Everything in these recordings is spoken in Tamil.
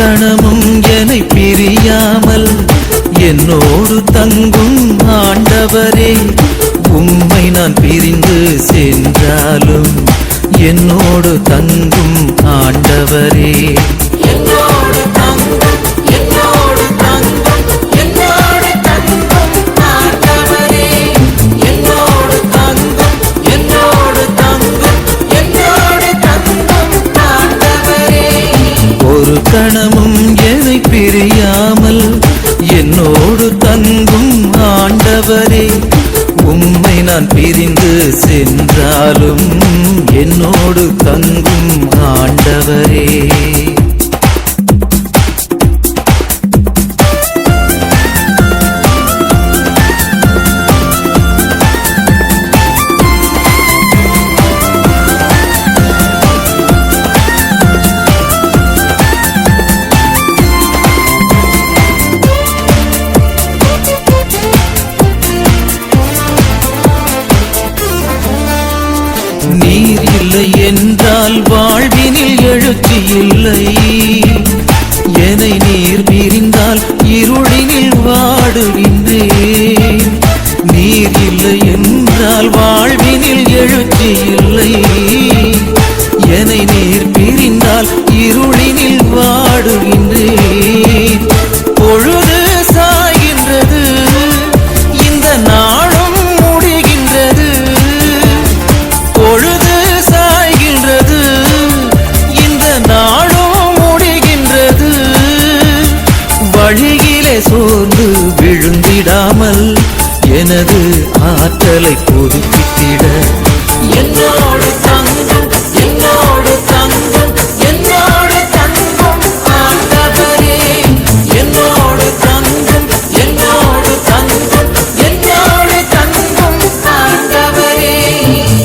கணமும் என்னை பிரியாமல் என்னோடு தங்கும் ஆண்டவரே உம்மை நான் பிரிந்து சென்றாலும் என்னோடு தங்கும் ஆண்டவரே. ஒரு கணமும் என்னை பிரியாமல் என்னோடு தங்கும் ஆண்டவரே உம்மை நான் பிரிந்து சென்றாலும் என்னோடு தங்கும் ஆண்டவரே. இல்லை. என்னை நீர் பிரிந்தால் இருளினில் வாடுகின்றேன். நீர் இல்லை என்றால் வாழ்வினில் எழுச்சி இல்லை. என்னை நீர் பிரிந்தால் இருளினில் வாடுகின்றேன். சோர்ந்து விழுந்திடாமல் எனது ஆற்றலை புதுப்பித்திட. என்னோடு தங்கும் என்னோடு தங்கும் என்னோடு தங்கும் ஆண்டவரே. என்னோடு தங்கும் என்னோடு தங்கும் என்னோடு தங்கும் ஆண்டவரே.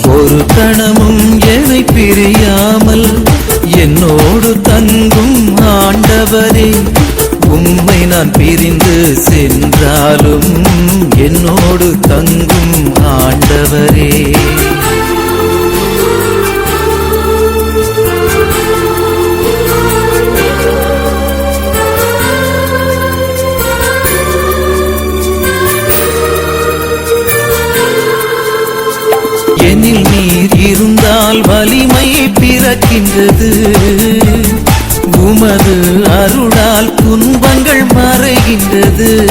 ஒரு கணமும் என்னை பிரியாமல் என்னோடு தங்கும் ஆண்டவரே. நான் பிரிந்து சென்றாலும் என்னோடு தங்கும் ஆண்டவரே. எனில் நீர் இருந்தால் வலிமை பிறக்கின்றது. உமது அருளால் துன்பங்கள் மறைகின்றது.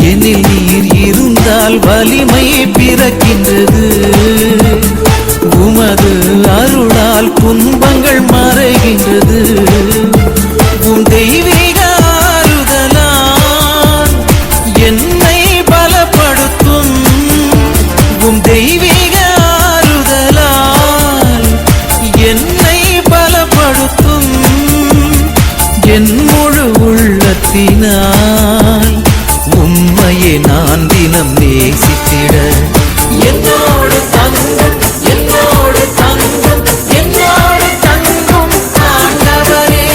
எனில் நீர் இருந்தால் வலிமை பிறக்கின்றது. உமது அருளால் துன்பங்கள் மறைகின்றது. நேசித்திட என்னோடு தங்கம் என்னோடு தங்கம் என்னோடு தங்கம் ஆண்டவரே.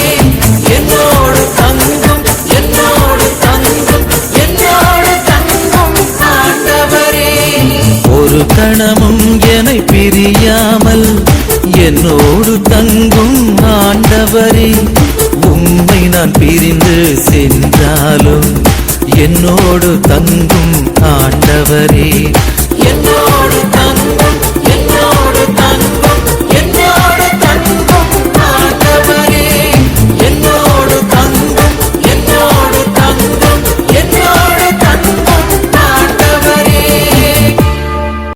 என்னோடு தங்கம் என்னோடு தங்கம் என்னோடு தங்கம் ஆண்டவரே. ஒரு கணமும் என்னை பிரியாமல் என்னோடு தங்கும் ஆண்டவரே. உம்மை நான் பிரிந்து சென்றாலும் என்னோடு தங்கும் ஆண்டவரே.